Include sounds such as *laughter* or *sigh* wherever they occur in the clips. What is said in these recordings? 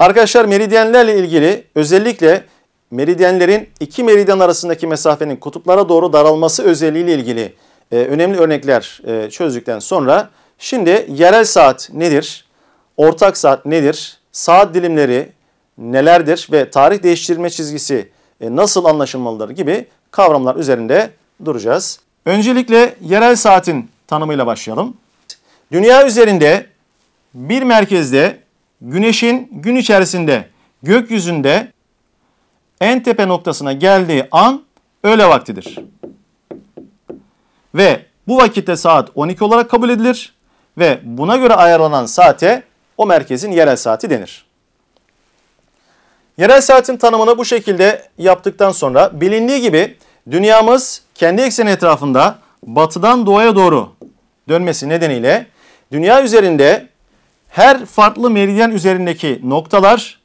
Arkadaşlar meridyenlerle ilgili özellikle meridyenlerin iki meridyen arasındaki mesafenin kutuplara doğru daralması özelliğiyle ilgili e, önemli örnekler e, çözdükten sonra şimdi yerel saat nedir? Ortak saat nedir? Saat dilimleri nelerdir ve tarih değiştirme çizgisi e, nasıl anlaşılmalıdır gibi kavramlar üzerinde duracağız. Öncelikle yerel saatin tanımıyla başlayalım. Dünya üzerinde bir merkezde güneşin gün içerisinde gökyüzünde en tepe noktasına geldiği an öğle vaktidir. Ve bu vakitte saat 12 olarak kabul edilir ve buna göre ayarlanan saate o merkezin yerel saati denir. Yerel saatin tanımını bu şekilde yaptıktan sonra bilindiği gibi dünyamız kendi ekseni etrafında batıdan doğuya doğru dönmesi nedeniyle dünya üzerinde her farklı meridyen üzerindeki noktalar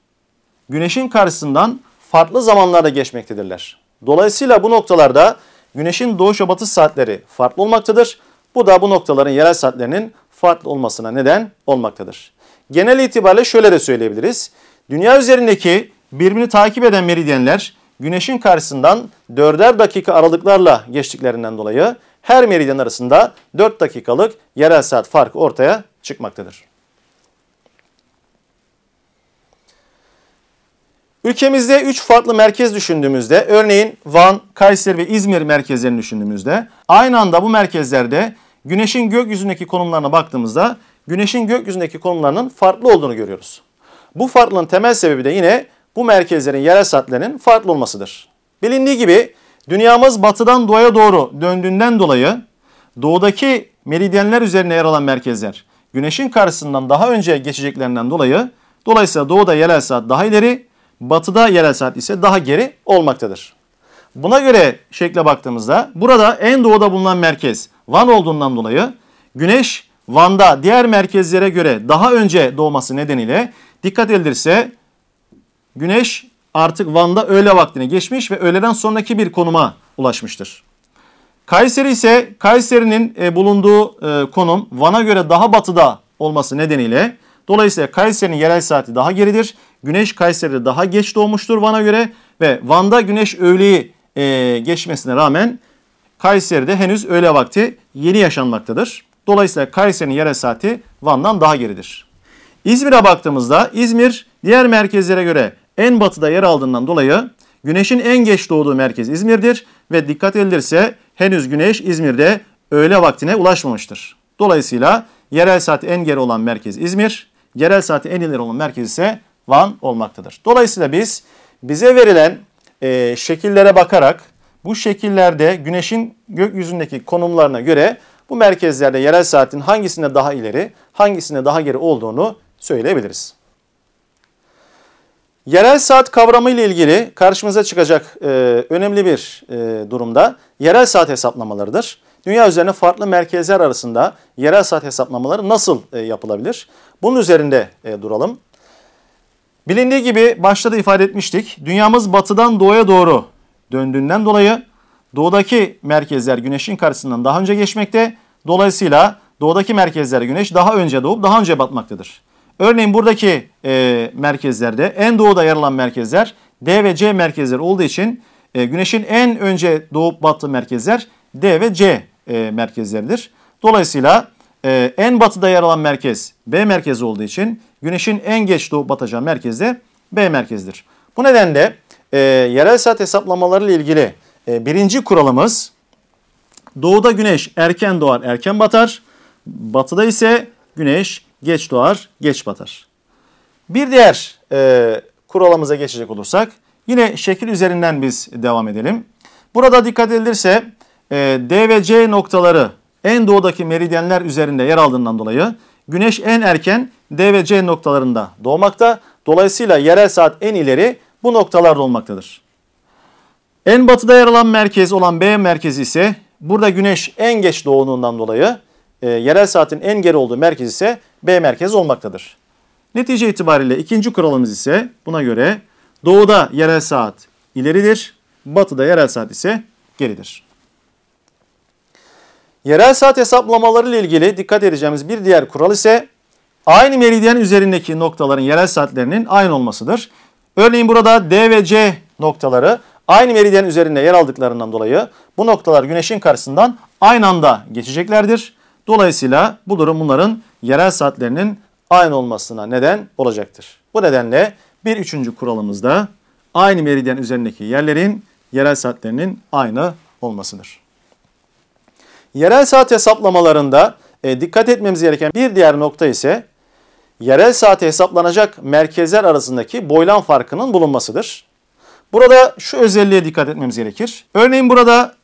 güneşin karşısından farklı zamanlarda geçmektedirler. Dolayısıyla bu noktalarda güneşin doğuş ve batış saatleri farklı olmaktadır. Bu da bu noktaların yerel saatlerinin farklı olmasına neden olmaktadır. Genel itibariyle şöyle de söyleyebiliriz. Dünya üzerindeki birbirini takip eden meridyenler güneşin karşısından 4'er dakika aralıklarla geçtiklerinden dolayı her meridyen arasında 4 dakikalık yerel saat farkı ortaya çıkmaktadır. Ülkemizde 3 farklı merkez düşündüğümüzde örneğin Van, Kayseri ve İzmir merkezlerini düşündüğümüzde aynı anda bu merkezlerde güneşin gökyüzündeki konumlarına baktığımızda güneşin gökyüzündeki konumlarının farklı olduğunu görüyoruz. Bu farklılığın temel sebebi de yine bu merkezlerin yerel saatlerinin farklı olmasıdır. Bilindiği gibi dünyamız batıdan doğuya doğru döndüğünden dolayı doğudaki meridyenler üzerine yer alan merkezler güneşin karşısından daha önce geçeceklerinden dolayı dolayısıyla doğuda yerel saat daha ileri, batıda yerel saat ise daha geri olmaktadır. Buna göre şekle baktığımızda burada en doğuda bulunan merkez Van olduğundan dolayı güneş Van'da diğer merkezlere göre daha önce doğması nedeniyle dikkat edilirse güneş artık Van'da öğle vaktine geçmiş ve öğleden sonraki bir konuma ulaşmıştır. Kayseri ise Kayseri'nin e, bulunduğu e, konum Van'a göre daha batıda olması nedeniyle dolayısıyla Kayseri'nin yerel saati daha geridir. Güneş Kayseri'de daha geç doğmuştur Van'a göre ve Van'da güneş öğleyi e, geçmesine rağmen Kayseri'de henüz öğle vakti yeni yaşanmaktadır. Dolayısıyla Kayseri'nin yerel saati Van'dan daha geridir. İzmir'e baktığımızda İzmir diğer merkezlere göre en batıda yer aldığından dolayı güneşin en geç doğduğu merkez İzmir'dir ve dikkat edilirse henüz güneş İzmir'de öğle vaktine ulaşmamıştır. Dolayısıyla yerel saati en geri olan merkez İzmir, yerel saati en ileri olan merkez ise Van olmaktadır. Dolayısıyla biz bize verilen e, şekillere bakarak bu şekillerde güneşin gökyüzündeki konumlarına göre bu merkezlerde yerel saatin hangisinde daha ileri, hangisinde daha geri olduğunu söyleyebiliriz. Yerel saat kavramı ile ilgili karşımıza çıkacak e, önemli bir e, durumda yerel saat hesaplamalarıdır. Dünya üzerine farklı merkezler arasında yerel saat hesaplamaları nasıl e, yapılabilir? Bunun üzerinde e, duralım. Bilindiği gibi başta da ifade etmiştik. Dünyamız batıdan doğuya doğru döndüğünden dolayı doğudaki merkezler güneşin karşısından daha önce geçmekte. Dolayısıyla doğudaki merkezler güneş daha önce doğup daha önce batmaktadır. Örneğin buradaki e, merkezlerde en doğuda yer alan merkezler D ve C merkezleri olduğu için e, güneşin en önce doğup battığı merkezler D ve C e, merkezleridir. Dolayısıyla e, en batıda yer alan merkez B merkezi olduğu için güneşin en geç doğup batacağı merkez de B merkezdir. Bu nedenle e, yerel saat hesaplamaları ile ilgili e, birinci kuralımız doğuda güneş erken doğar erken batar. Batıda ise güneş geç doğar geç batar. Bir diğer e, kuralımıza geçecek olursak yine şekil üzerinden biz devam edelim. Burada dikkat edilirse D ve C noktaları en doğudaki meridyenler üzerinde yer aldığından dolayı güneş en erken D ve C noktalarında doğmakta. Dolayısıyla yerel saat en ileri bu noktalarda olmaktadır. En batıda yer alan merkez olan B merkezi ise burada güneş en geç doğduğundan dolayı e, yerel saatin en geri olduğu merkez ise B merkezi olmaktadır. Netice itibariyle ikinci kuralımız ise buna göre doğuda yerel saat ileridir, batıda yerel saat ise geridir. Yerel saat hesaplamaları ile ilgili dikkat edeceğimiz bir diğer kural ise aynı meridyen üzerindeki noktaların yerel saatlerinin aynı olmasıdır. Örneğin burada D ve C noktaları aynı meridyen üzerinde yer aldıklarından dolayı bu noktalar güneşin karşısından aynı anda geçeceklerdir. Dolayısıyla bu durum bunların yerel saatlerinin aynı olmasına neden olacaktır. Bu nedenle bir üçüncü kuralımızda aynı meridyen üzerindeki yerlerin yerel saatlerinin aynı olmasıdır. Yerel saat hesaplamalarında e, dikkat etmemiz gereken bir diğer nokta ise yerel saate hesaplanacak merkezler arasındaki boylam farkının bulunmasıdır. Burada şu özelliğe dikkat etmemiz gerekir. Örneğin burada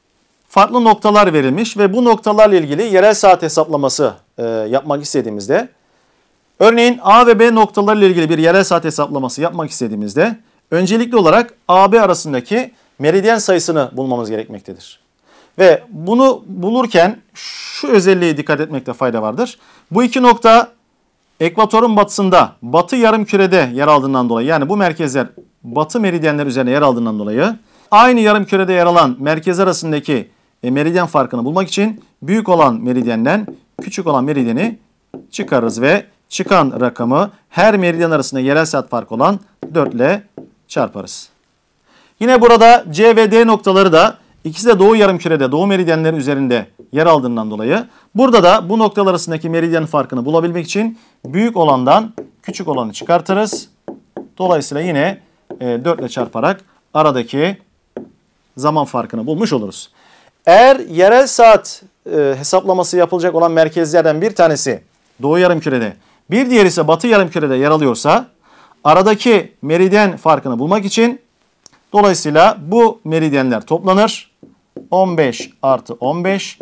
farklı noktalar verilmiş ve bu noktalarla ilgili yerel saat hesaplaması e, yapmak istediğimizde örneğin A ve B noktalarıyla ilgili bir yerel saat hesaplaması yapmak istediğimizde öncelikli olarak AB arasındaki meridyen sayısını bulmamız gerekmektedir. Ve bunu bulurken şu özelliğe dikkat etmekte fayda vardır. Bu iki nokta ekvatorun batısında batı yarım kürede yer aldığından dolayı yani bu merkezler batı meridyenler üzerine yer aldığından dolayı aynı yarım kürede yer alan merkez arasındaki e, meridyen farkını bulmak için büyük olan meridyenden küçük olan meridyeni çıkarırız ve çıkan rakamı her meridyen arasında yerel saat farkı olan 4 ile çarparız. Yine burada C ve D noktaları da ikisi de doğu yarımkürede doğu meridyenleri üzerinde yer aldığından dolayı burada da bu noktalar arasındaki meridyen farkını bulabilmek için büyük olandan küçük olanı çıkartırız. Dolayısıyla yine 4 ile çarparak aradaki zaman farkını bulmuş oluruz. Eğer yerel saat e, hesaplaması yapılacak olan merkezlerden bir tanesi doğu yarımkürede, bir diğeri ise batı yarımkürede yer alıyorsa aradaki meridyen farkını bulmak için dolayısıyla bu meridyenler toplanır. 15 artı 15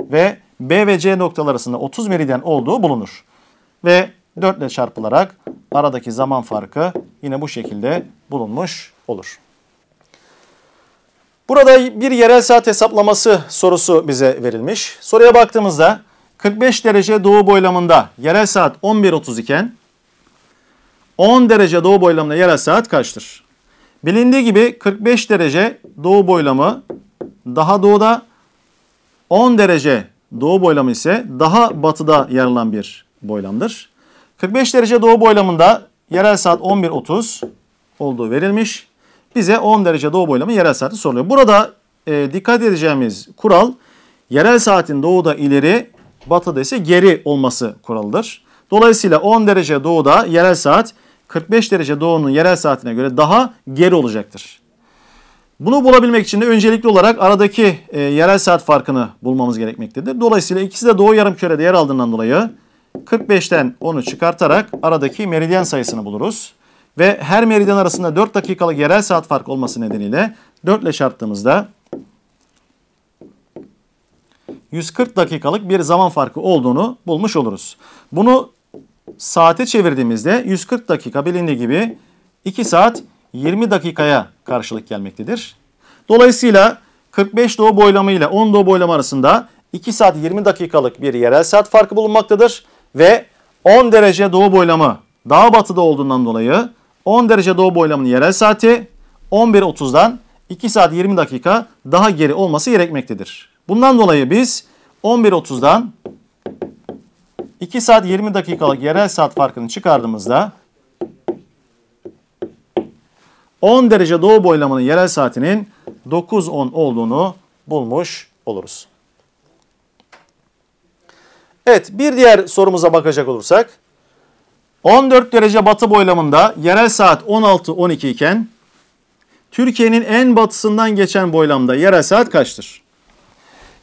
ve B ve C noktalar arasında 30 meridyen olduğu bulunur. Ve 4 ile çarpılarak aradaki zaman farkı yine bu şekilde bulunmuş olur. Burada bir yerel saat hesaplaması sorusu bize verilmiş. Soruya baktığımızda 45 derece doğu boylamında yerel saat 11.30 iken 10 derece doğu boylamında yerel saat kaçtır? Bilindiği gibi 45 derece doğu boylamı daha doğuda 10 derece doğu boylamı ise daha batıda yer alan bir boylamdır. 45 derece doğu boylamında yerel saat 11.30 olduğu verilmiş. Bize 10 derece doğu boylamı yerel saati soruluyor. Burada e, dikkat edeceğimiz kural yerel saatin doğuda ileri, batıda ise geri olması kuralıdır. Dolayısıyla 10 derece doğuda yerel saat 45 derece doğunun yerel saatine göre daha geri olacaktır. Bunu bulabilmek için de öncelikli olarak aradaki e, yerel saat farkını bulmamız gerekmektedir. Dolayısıyla ikisi de doğu yarım kürede yer aldığından dolayı 45'ten 10'u çıkartarak aradaki meridyen sayısını buluruz. Ve her meridyen arasında 4 dakikalık yerel saat farkı olması nedeniyle 4 ile çarptığımızda 140 dakikalık bir zaman farkı olduğunu bulmuş oluruz. Bunu saate çevirdiğimizde 140 dakika bilindiği gibi 2 saat 20 dakikaya karşılık gelmektedir. Dolayısıyla 45 doğu boylamı ile 10 doğu boylamı arasında 2 saat 20 dakikalık bir yerel saat farkı bulunmaktadır. Ve 10 derece doğu boylamı daha batıda olduğundan dolayı 10 derece doğu boylamının yerel saati 11.30'dan 2 saat 20 dakika daha geri olması gerekmektedir. Bundan dolayı biz 11.30'dan 2 saat 20 dakikalık yerel saat farkını çıkardığımızda 10 derece doğu boylamının yerel saatinin 9.10 olduğunu bulmuş oluruz. Evet bir diğer sorumuza bakacak olursak 14 derece batı boylamında yerel saat 16-12 iken Türkiye'nin en batısından geçen boylamda yerel saat kaçtır?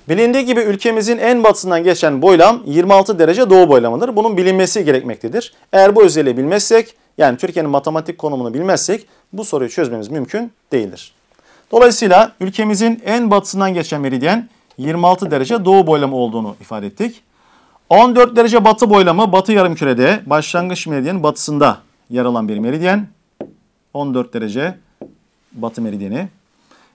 Bilindiği gibi ülkemizin en batısından geçen boylam 26 derece doğu boylamıdır. Bunun bilinmesi gerekmektedir. Eğer bu özelliği bilmezsek yani Türkiye'nin matematik konumunu bilmezsek bu soruyu çözmemiz mümkün değildir. Dolayısıyla ülkemizin en batısından geçen meridyen 26 derece doğu boylamı olduğunu ifade ettik. 14 derece batı boylamı batı yarımkürede başlangıç meridyenin batısında yer alan bir meridyen. 14 derece batı meridyeni.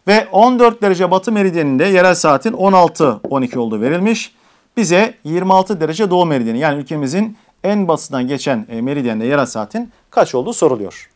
Ve 14 derece batı meridyeninde yerel saatin 16-12 olduğu verilmiş. Bize 26 derece doğu meridyeni yani ülkemizin en batısından geçen e, meridyende yerel saatin kaç olduğu soruluyor.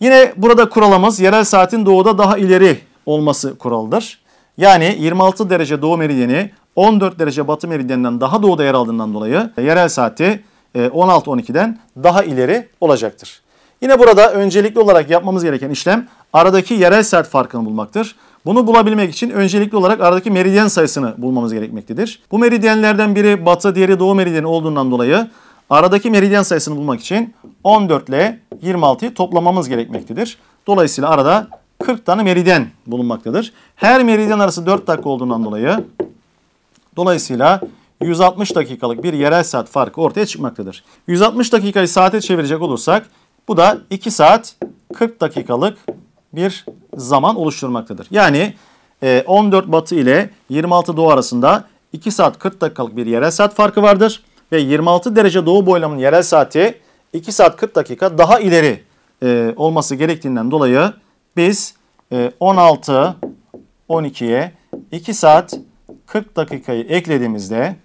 Yine burada kuralımız yerel saatin doğuda daha ileri olması kuralıdır. Yani 26 derece doğu meridyeni 14 derece batı meridyeninden daha doğuda yer aldığından dolayı yerel saati 16-12'den daha ileri olacaktır. Yine burada öncelikli olarak yapmamız gereken işlem aradaki yerel saat farkını bulmaktır. Bunu bulabilmek için öncelikli olarak aradaki meridyen sayısını bulmamız gerekmektedir. Bu meridyenlerden biri batı, diğeri doğu meridyeni olduğundan dolayı aradaki meridyen sayısını bulmak için 14 ile 26'yı toplamamız gerekmektedir. Dolayısıyla arada 40 tane meridyen bulunmaktadır. Her meridyen arası 4 dakika olduğundan dolayı dolayısıyla 160 dakikalık bir yerel saat farkı ortaya çıkmaktadır. 160 dakikayı saate çevirecek olursak bu da 2 saat 40 dakikalık bir zaman oluşturmaktadır. Yani 14 e, batı ile 26 doğu arasında 2 saat 40 dakikalık bir yerel saat farkı vardır. Ve 26 derece doğu boylamının yerel saati 2 saat 40 dakika daha ileri e, olması gerektiğinden dolayı biz 16 12'ye 2 saat 40 dakikayı eklediğimizde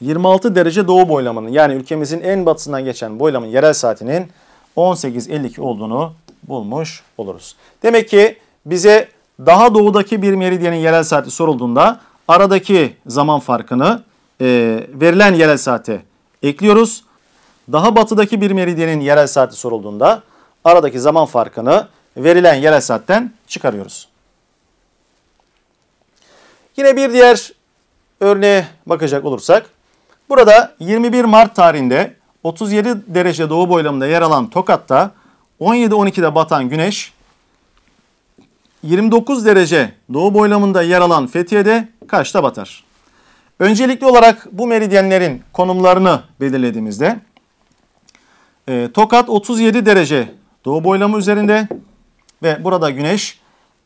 26 derece doğu boylamının yani ülkemizin en batısından geçen boylamın yerel saatinin 18.52 olduğunu bulmuş oluruz. Demek ki bize daha doğudaki bir meridyenin yerel saati sorulduğunda aradaki zaman farkını e, verilen yerel saate ekliyoruz. Daha batıdaki bir meridyenin yerel saati sorulduğunda aradaki zaman farkını verilen yerel saatten çıkarıyoruz. Yine bir diğer örneğe bakacak olursak Burada 21 Mart tarihinde 37 derece doğu boylamında yer alan Tokat'ta 17-12'de batan güneş 29 derece doğu boylamında yer alan Fethiye'de kaçta batar? Öncelikli olarak bu meridyenlerin konumlarını belirlediğimizde e, Tokat 37 derece doğu boylamı üzerinde ve burada güneş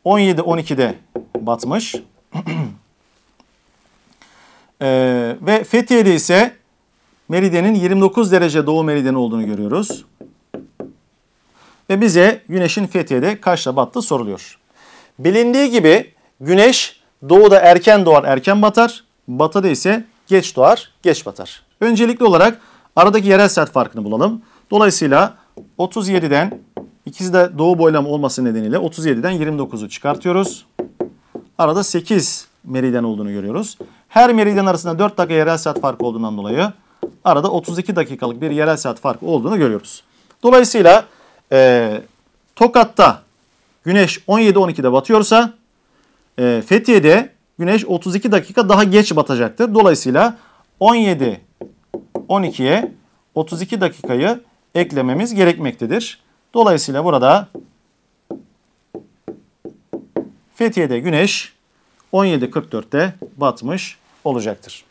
17-12'de batmış. Ee, *clears throat* ve Fethiye'de ise meridyenin 29 derece doğu meridyeni olduğunu görüyoruz. Ve bize güneşin Fethiye'de kaçta battığı soruluyor. Bilindiği gibi güneş doğuda erken doğar, erken batar. Batıda ise geç doğar, geç batar. Öncelikli olarak aradaki yerel saat farkını bulalım. Dolayısıyla 37'den ikisi de doğu boylamı olması nedeniyle 37'den 29'u çıkartıyoruz. Arada 8 meridyen olduğunu görüyoruz. Her meridyen arasında 4 dakika yerel saat farkı olduğundan dolayı arada 32 dakikalık bir yerel saat farkı olduğunu görüyoruz. Dolayısıyla e, Tokat'ta güneş 17-12'de batıyorsa e, Fethiye'de güneş 32 dakika daha geç batacaktır. Dolayısıyla 17-12'ye 32 dakikayı eklememiz gerekmektedir. Dolayısıyla burada Fethiye'de güneş 17.44'te batmış olacaktır.